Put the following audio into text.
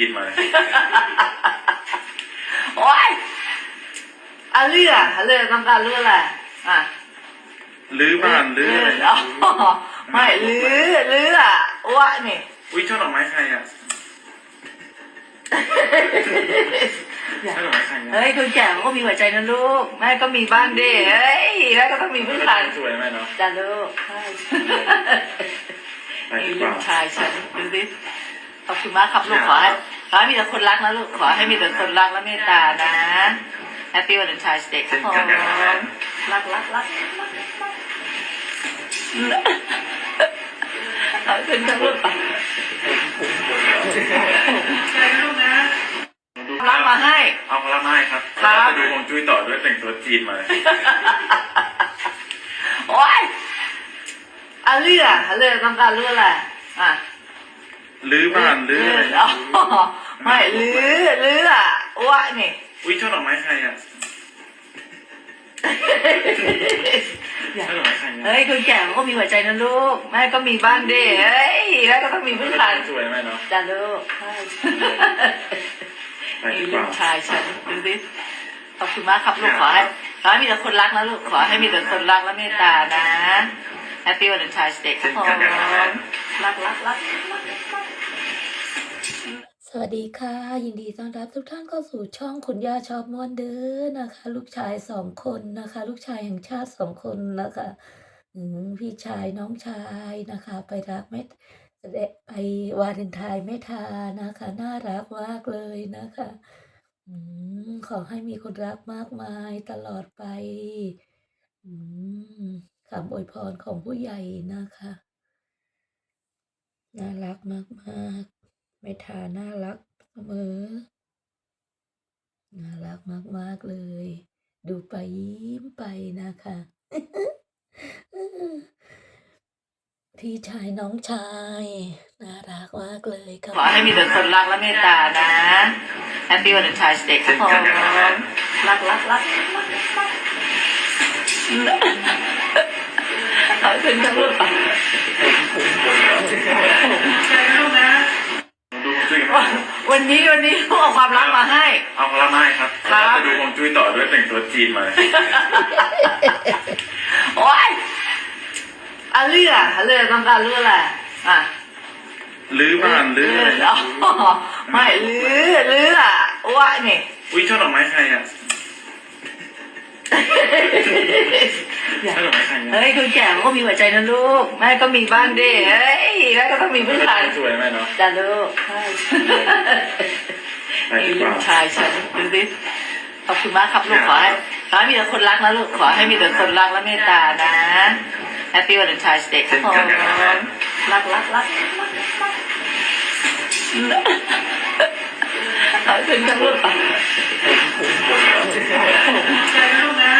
จีนมา โอ๊ยอะเรื่องอะเรื่องต้องการเรื่องอะไรอะลื้อบ้านลื้ออะไรอ๋อไม่ลือลืออะอ้วนี่อุ้ยช่อดอกไม้ใครอะอย่าช่อดอกไม้ใครอะเฮ้ยคนแก่มันก็มีหัวใจนะลูกแม่ก็มีบ้างดิเฮ้ยแม่ก็ต้องมีผู้ชายสวยไหมเนาะจ้าลูกใช่ไปนี่ดีกลูว่ากชายฉันดูสิ ขอบคุณมากครับลูกขอให้ขอให้มีแต่คนรักนะลูกขอให้มีแต่คนรักและเมตตานะแฮปปี้วันชายสเต็กครับผมรักรักรักรักรักขอบคุณครับลูกใจลูกนะรักมาให้ เอาพลังมาให้ครับครับแล้วจะดูฮวงจุ้ยต่อด้วยแต่งตัวจีนมา โอ๊ยอะเรื่องอะเรื่องต้องการเรื่องอะไรอะ ลื้อบ้านลื้ออะไรอ๋อไม่ลือลืออะอ้วนี่อุ้ยช่อดอกไม้ใครอะอย่าช่อดอกไม้ใครอะเฮ้ยคนแก่มันก็มีหัวใจนะลูกแม่ก็มีบ้างดิเฮ้ยแม่ก็ต้องมีผู้ชายสวยไหมเนาะจ้าลูกใช่ไปดีนี่กลูว่ากชายฉันดูสิขอบคุณมากครับลูกขอให้ขอให้มีแต่คนรักนะลูกขอให้มีแต่คนรักและเมตตานะแฮปปี้วันชายสเต็กครับผมรักรักรักรักรัก สวัสดีค่ะ ยินดีต้อนรับทุกท่านเข้าสู่ช่องคุณย่าชอบม่วนเด้อนะคะ ลูกชายสองคนนะคะ ลูกชายแห่งชาติสองคนนะคะพี่ชายน้องชายนะคะ ไปรักไม่ไปวาเลนไทน์ไม่ทานะคะ น่ารักมากเลยนะคะอขอให้มีคนรักมากมายตลอดไปคำอวยพรของผู้ใหญ่นะคะ น่ารักมากๆ ไม่ทาน่ารักเสมอ น่ารักมาก ๆ เลย ดูไปยิ้มไปนะคะ พี่ชายน้องชาย น่ารักมากเลยค่ะขอให้มีแต่คนรักและเมตตานะแฮปปี้วันชายสเต็กครับผมรักรักรักรักรักขอบคุณครับลูก วันนี้วันนี้ลูกเอาความรักมาให้ เอาพลังมาให้ครับครับแล้วจะดูฮวงจุ้ยต่อด้วยแต่งตัวจีนมาโอ๊ยอะเรื่องอะเรื่องต้องการเรื่องอะไรอะลื้อบ้านลื้ออะไรอ๋อไม่ลือลืออะอ้วนี่อุ้ยช่อดอกไม้ใครอะ อย่าช่อดอกไม้ใครอะเฮ้ยคนแก่มันก็มีหัวใจนะลูกแม่ก็มีบ้างดิเฮ้ยแม่ก็ต้องมีผู้ชายสวยไหมเนาะจ้าลูกใช่ไปดีนี่กลูว่ากชายฉันดูสิขอบคุณมากครับลูกขอให้ขอให้มีแต่คนรักนะลูกขอให้มีแต่คนรักและเมตตานะแฮปปี้วันชายสเต็กครับผมรักรักรักรักรักขอบคุณครับลูก ใจลูกนะ